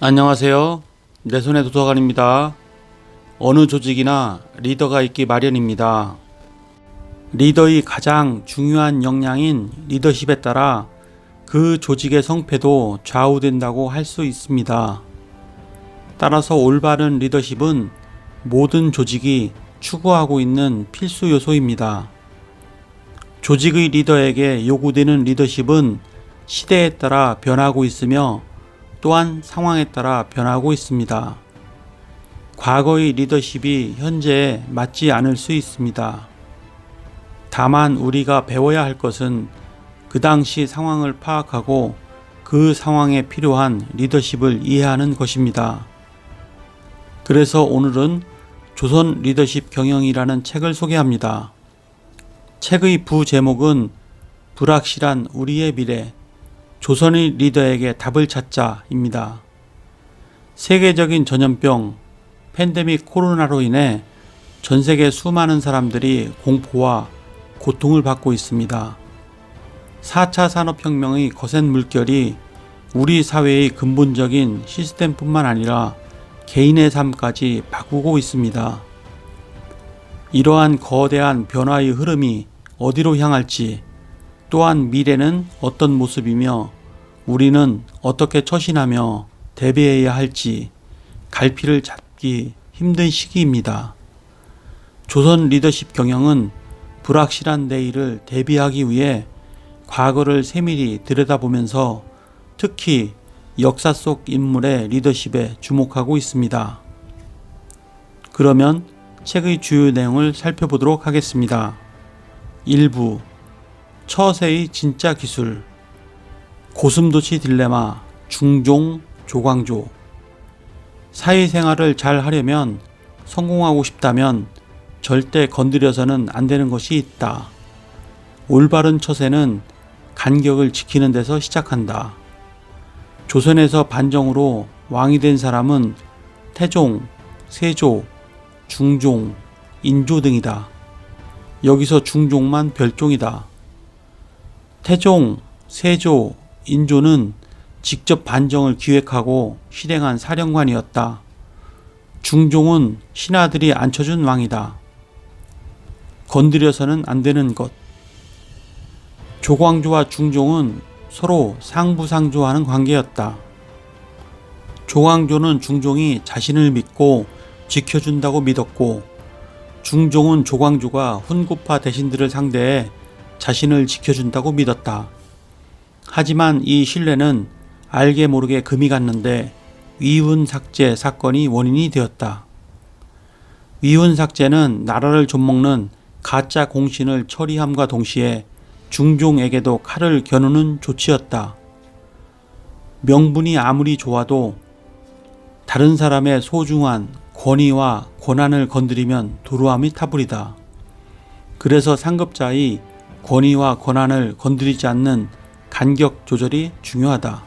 안녕하세요. 내 손의 도서관입니다. 어느 조직이나 리더가 있기 마련입니다. 리더의 가장 중요한 역량인 리더십에 따라 그 조직의 성패도 좌우된다고 할 수 있습니다. 따라서 올바른 리더십은 모든 조직이 추구하고 있는 필수 요소입니다. 조직의 리더에게 요구되는 리더십은 시대에 따라 변하고 있으며 또한 상황에 따라 변하고 있습니다. 과거의 리더십이 현재에 맞지 않을 수 있습니다. 다만 우리가 배워야 할 것은 그 당시 상황을 파악하고 그 상황에 필요한 리더십을 이해하는 것입니다. 그래서 오늘은 조선 리더십 경영이라는 책을 소개합니다. 책의 부제목은 불확실한 우리의 미래, 조선의 리더에게 답을 찾자입니다. 세계적인 전염병, 팬데믹 코로나로 인해 전 세계 수많은 사람들이 공포와 고통을 받고 있습니다. 4차 산업혁명의 거센 물결이 우리 사회의 근본적인 시스템뿐만 아니라 개인의 삶까지 바꾸고 있습니다. 이러한 거대한 변화의 흐름이 어디로 향할지 또한 미래는 어떤 모습이며 우리는 어떻게 처신하며 대비해야 할지 갈피를 잡기 힘든 시기입니다. 조선 리더십 경영은 불확실한 내일을 대비하기 위해 과거를 세밀히 들여다보면서 특히 역사 속 인물의 리더십에 주목하고 있습니다. 그러면 책의 주요 내용을 살펴보도록 하겠습니다. 1부 처세의 진짜 기술 고슴도치 딜레마 중종 조광조 사회생활을 잘 하려면 성공하고 싶다면 절대 건드려서는 안 되는 것이 있다. 올바른 처세는 간격을 지키는 데서 시작한다. 조선에서 반정으로 왕이 된 사람은 태종, 세조, 중종, 인조 등이다. 여기서 중종만 별종이다. 태종, 세조, 인조는 직접 반정을 기획하고 실행한 사령관이었다. 중종은 신하들이 앉혀준 왕이다. 건드려서는 안 되는 것. 조광조와 중종은 서로 상부상조하는 관계였다. 조광조는 중종이 자신을 믿고 지켜준다고 믿었고, 중종은 조광조가 훈구파 대신들을 상대해 자신을 지켜준다고 믿었다. 하지만 이 신뢰는 알게 모르게 금이 갔는데 위훈 삭제 사건이 원인이 되었다. 위훈 삭제는 나라를 좀먹는 가짜 공신을 처리함과 동시에 중종에게도 칼을 겨누는 조치였다. 명분이 아무리 좋아도 다른 사람의 소중한 권위와 권한을 건드리면 도루함이 타불이다. 그래서 상급자의 권위와 권한을 건드리지 않는 간격 조절이 중요하다.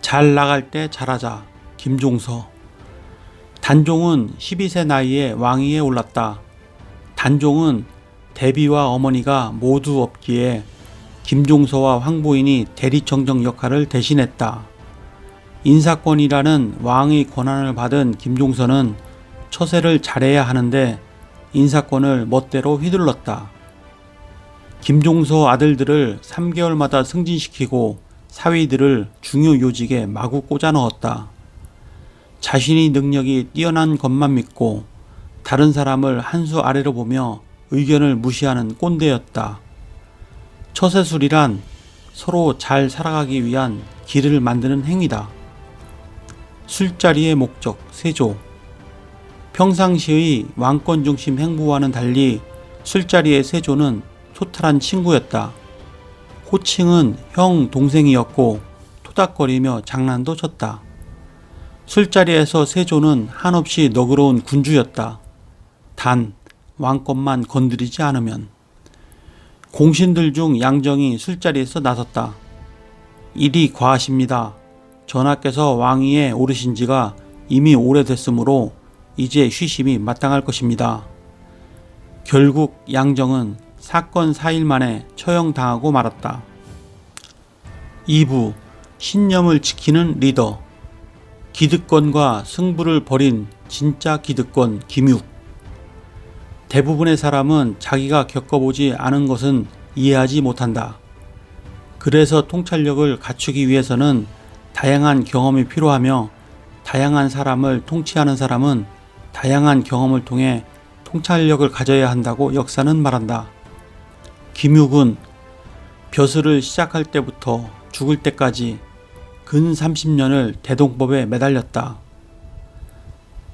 잘 나갈 때 잘하자. 김종서. 단종은 12세 나이에 왕위에 올랐다. 단종은 대비와 어머니가 모두 없기에 김종서와 황보인이 대리청정 역할을 대신했다. 인사권이라는 왕의 권한을 받은 김종서는 처세를 잘해야 하는데 인사권을 멋대로 휘둘렀다. 김종서 아들들을 3개월마다 승진시키고 사위들을 중요 요직에 마구 꽂아 넣었다. 자신이 능력이 뛰어난 것만 믿고 다른 사람을 한 수 아래로 보며 의견을 무시하는 꼰대였다. 처세술이란 서로 잘 살아가기 위한 길을 만드는 행위다. 술자리의 목적, 세조. 평상시의 왕권 중심 행보와는 달리 술자리의 세조는 소탈한 친구였다. 호칭은 형 동생이었고 토닥거리며 장난도 쳤다. 술자리에서 세조는 한없이 너그러운 군주였다. 단 왕권만 건드리지 않으면 공신들 중 양정이 술자리에서 나섰다. 일이 과하십니다. 전하께서 왕위에 오르신 지가 이미 오래됐으므로 이제 쉬심이 마땅할 것입니다. 결국 양정은 사건 4일 만에 처형당하고 말았다. 2부 신념을 지키는 리더. 기득권과 승부를 벌인 진짜 기득권 김육. 대부분의 사람은 자기가 겪어보지 않은 것은 이해하지 못한다. 그래서 통찰력을 갖추기 위해서는 다양한 경험이 필요하며 다양한 사람을 통치하는 사람은 다양한 경험을 통해 통찰력을 가져야 한다고 역사는 말한다. 김육은 벼슬을 시작할 때부터 죽을 때까지 근 30년을 대동법에 매달렸다.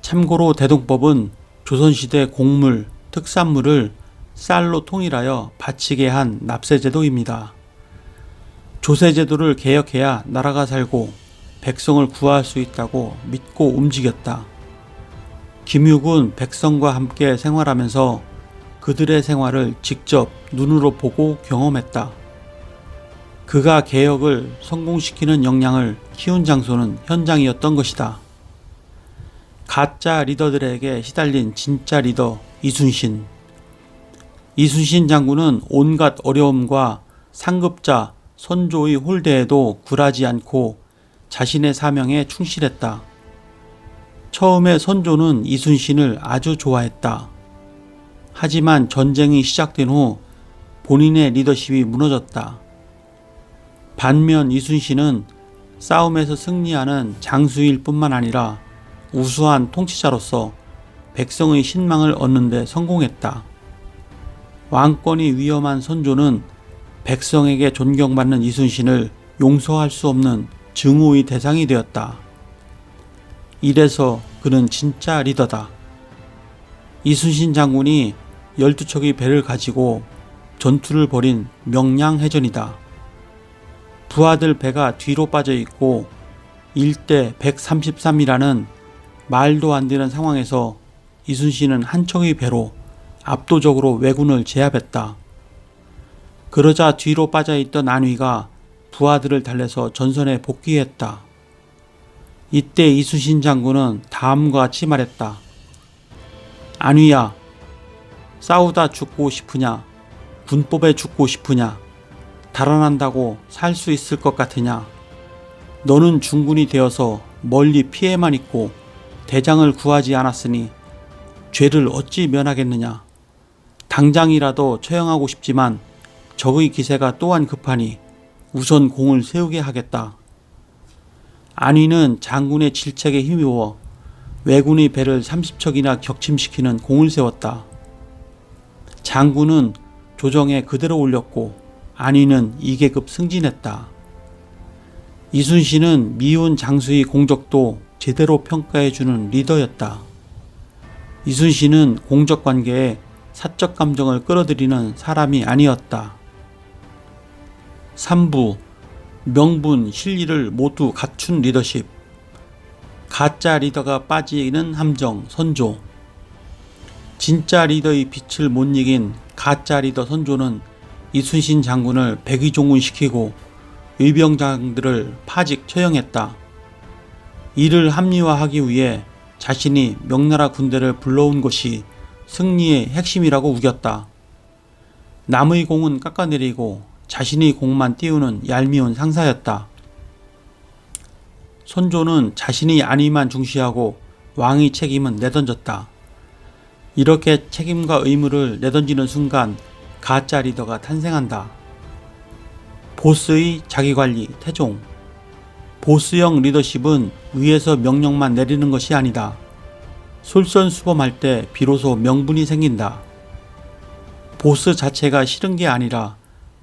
참고로 대동법은 조선시대 곡물, 특산물을 쌀로 통일하여 바치게 한 납세제도입니다. 조세제도를 개혁해야 나라가 살고 백성을 구할 수 있다고 믿고 움직였다. 김육은 백성과 함께 생활하면서 그들의 생활을 직접 눈으로 보고 경험했다. 그가 개혁을 성공시키는 역량을 키운 장소는 현장이었던 것이다. 가짜 리더들에게 시달린 진짜 리더 이순신. 이순신 장군은 온갖 어려움과 상급자, 선조의 홀대에도 굴하지 않고 자신의 사명에 충실했다. 처음에 선조는 이순신을 아주 좋아했다. 하지만 전쟁이 시작된 후 본인의 리더십이 무너졌다. 반면 이순신은 싸움에서 승리하는 장수일 뿐만 아니라 우수한 통치자로서 백성의 신망을 얻는 데 성공했다. 왕권이 위험한 선조는 백성에게 존경받는 이순신을 용서할 수 없는 증오의 대상이 되었다. 이래서 그는 진짜 리더다. 이순신 장군이 12척의 배를 가지고 전투를 벌인 명량해전이다. 부하들 배가 뒤로 빠져 있고 일대 133이라는 말도 안 되는 상황에서 이순신은 한 척의 배로 압도적으로 왜군을 제압했다. 그러자 뒤로 빠져 있던 안위가 부하들을 달래서 전선에 복귀했다. 이때 이순신 장군은 다음과 같이 말했다. 안위야, 싸우다 죽고 싶으냐? 군법에 죽고 싶으냐? 달아난다고 살 수 있을 것 같으냐? 너는 중군이 되어서 멀리 피해만 있고 대장을 구하지 않았으니 죄를 어찌 면하겠느냐? 당장이라도 처형하고 싶지만 적의 기세가 또한 급하니 우선 공을 세우게 하겠다. 안위는 장군의 질책에 힘입어 왜군의 배를 30척이나 격침시키는 공을 세웠다. 장군은 조정에 그대로 올렸고 안위는 2계급 승진했다. 이순신은 미운 장수의 공적도 제대로 평가해주는 리더였다. 이순신은 공적 관계에 사적 감정을 끌어들이는 사람이 아니었다. 3부 명분, 실리를 모두 갖춘 리더십 가짜 리더가 빠지는 함정, 선조 진짜 리더의 빛을 못 이긴 가짜 리더 선조는 이순신 장군을 백의종군시키고 의병장들을 파직 처형했다. 이를 합리화하기 위해 자신이 명나라 군대를 불러온 것이 승리의 핵심이라고 우겼다. 남의 공은 깎아내리고 자신의 공만 띄우는 얄미운 상사였다. 선조는 자신이 안위만 중시하고 왕의 책임은 내던졌다. 이렇게 책임과 의무를 내던지는 순간 가짜 리더가 탄생한다. 보스의 자기관리 태종 보스형 리더십은 위에서 명령만 내리는 것이 아니다. 솔선수범할 때 비로소 명분이 생긴다. 보스 자체가 싫은 게 아니라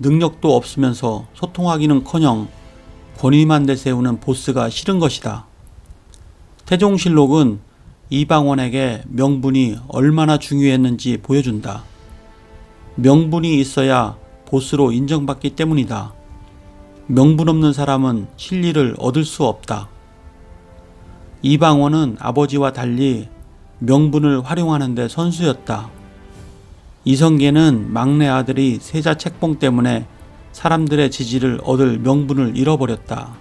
능력도 없으면서 소통하기는커녕 권위만 내세우는 보스가 싫은 것이다. 태종실록은 이방원에게 명분이 얼마나 중요했는지 보여준다. 명분이 있어야 보스로 인정받기 때문이다. 명분 없는 사람은 실리를 얻을 수 없다. 이방원은 아버지와 달리 명분을 활용하는데 선수였다. 이성계는 막내 아들이 세자 책봉 때문에 사람들의 지지를 얻을 명분을 잃어버렸다.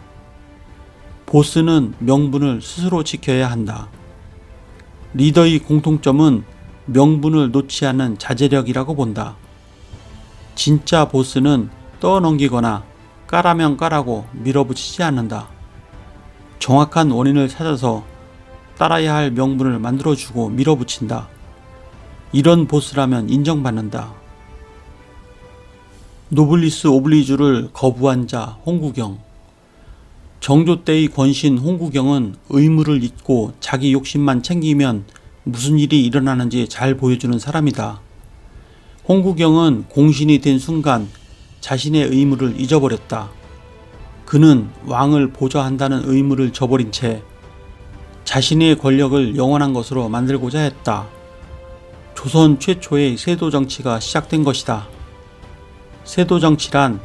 보스는 명분을 스스로 지켜야 한다. 리더의 공통점은 명분을 놓지 않는 자제력이라고 본다. 진짜 보스는 떠넘기거나 까라면 까라고 밀어붙이지 않는다. 정확한 원인을 찾아서 따라야 할 명분을 만들어주고 밀어붙인다. 이런 보스라면 인정받는다. 노블리스 오블리주를 거부한 자 홍구경. 정조 때의 권신 홍구경은 의무를 잊고 자기 욕심만 챙기면 무슨 일이 일어나는지 잘 보여주는 사람이다. 홍구경은 공신이 된 순간 자신의 의무를 잊어버렸다. 그는 왕을 보좌한다는 의무를 저버린 채 자신의 권력을 영원한 것으로 만들고자 했다. 조선 최초의 세도 정치가 시작된 것이다. 세도 정치란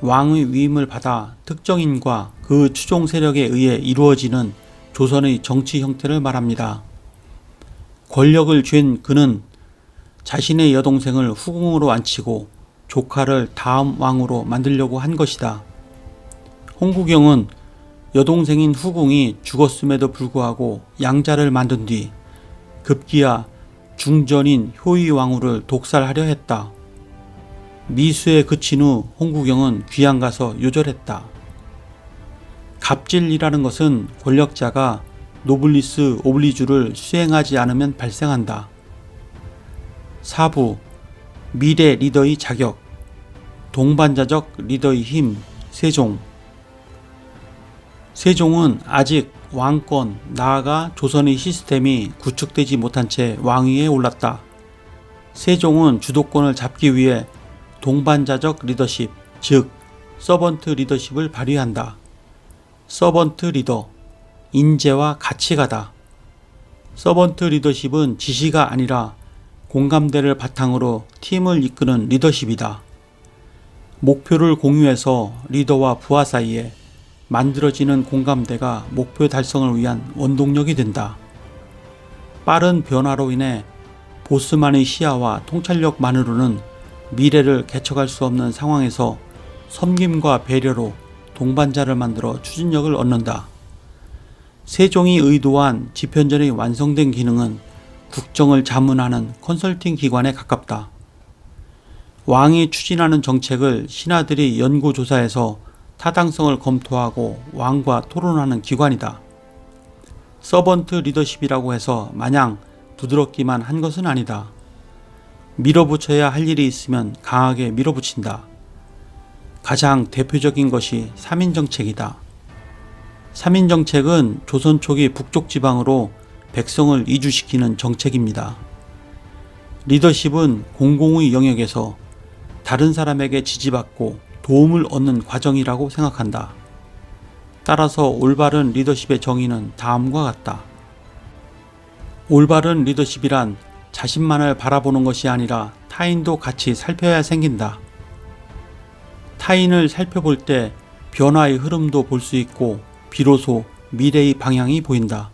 왕의 위임을 받아 특정인과 그 추종 세력에 의해 이루어지는 조선의 정치 형태를 말합니다. 권력을 쥔 그는 자신의 여동생을 후궁으로 앉히고 조카를 다음 왕으로 만들려고 한 것이다. 홍구경은 여동생인 후궁이 죽었음에도 불구하고 양자를 만든 뒤 급기야 중전인 효의왕후를 독살하려 했다. 미수에 그친 후 홍구경은 귀양 가서 요절했다. 갑질이라는 것은 권력자가 노블리스 오블리주를 수행하지 않으면 발생한다. 사부 미래 리더의 자격 동반자적 리더의 힘 세종 세종은 아직 왕권 나아가 조선의 시스템이 구축되지 못한 채 왕위에 올랐다. 세종은 주도권을 잡기 위해 동반자적 리더십, 즉 서번트 리더십을 발휘한다. 서번트 리더, 인재와 가치가다. 서번트 리더십은 지시가 아니라 공감대를 바탕으로 팀을 이끄는 리더십이다. 목표를 공유해서 리더와 부하 사이에 만들어지는 공감대가 목표 달성을 위한 원동력이 된다. 빠른 변화로 인해 보스만의 시야와 통찰력만으로는 미래를 개척할 수 없는 상황에서 섬김과 배려로 동반자를 만들어 추진력을 얻는다. 세종이 의도한 집현전의 완성된 기능은 국정을 자문하는 컨설팅 기관에 가깝다. 왕이 추진하는 정책을 신하들이 연구조사해서 타당성을 검토하고 왕과 토론하는 기관이다. 서번트 리더십이라고 해서 마냥 부드럽기만 한 것은 아니다. 밀어붙여야 할 일이 있으면 강하게 밀어붙인다. 가장 대표적인 것이 3인 정책이다. 3인 정책은 조선 초기 북쪽 지방으로 백성을 이주시키는 정책입니다. 리더십은 공공의 영역에서 다른 사람에게 지지받고 도움을 얻는 과정이라고 생각한다. 따라서 올바른 리더십의 정의는 다음과 같다. 올바른 리더십이란 자신만을 바라보는 것이 아니라 타인도 같이 살펴야 생긴다. 타인을 살펴볼 때 변화의 흐름도 볼 수 있고 비로소 미래의 방향이 보인다.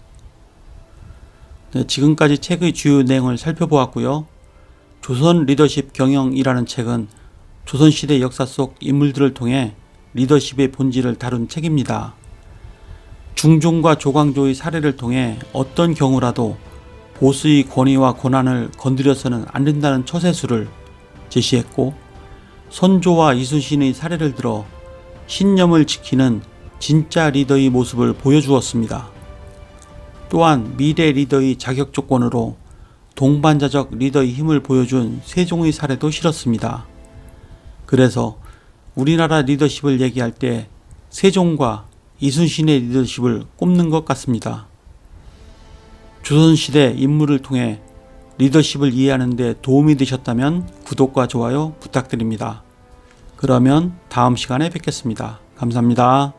네, 지금까지 책의 주요 내용을 살펴보았고요. 조선 리더십 경영이라는 책은 조선시대 역사 속 인물들을 통해 리더십의 본질을 다룬 책입니다. 중종과 조광조의 사례를 통해 어떤 경우라도 보스의 권위와 권한을 건드려서는 안 된다는 처세수를 제시했고 선조와 이순신의 사례를 들어 신념을 지키는 진짜 리더의 모습을 보여주었습니다. 또한 미래 리더의 자격 조건으로 동반자적 리더의 힘을 보여준 세종의 사례도 실었습니다. 그래서 우리나라 리더십을 얘기할 때 세종과 이순신의 리더십을 꼽는 것 같습니다. 조선시대 인물을 통해 리더십을 이해하는 데 도움이 되셨다면 구독과 좋아요 부탁드립니다. 그러면 다음 시간에 뵙겠습니다. 감사합니다.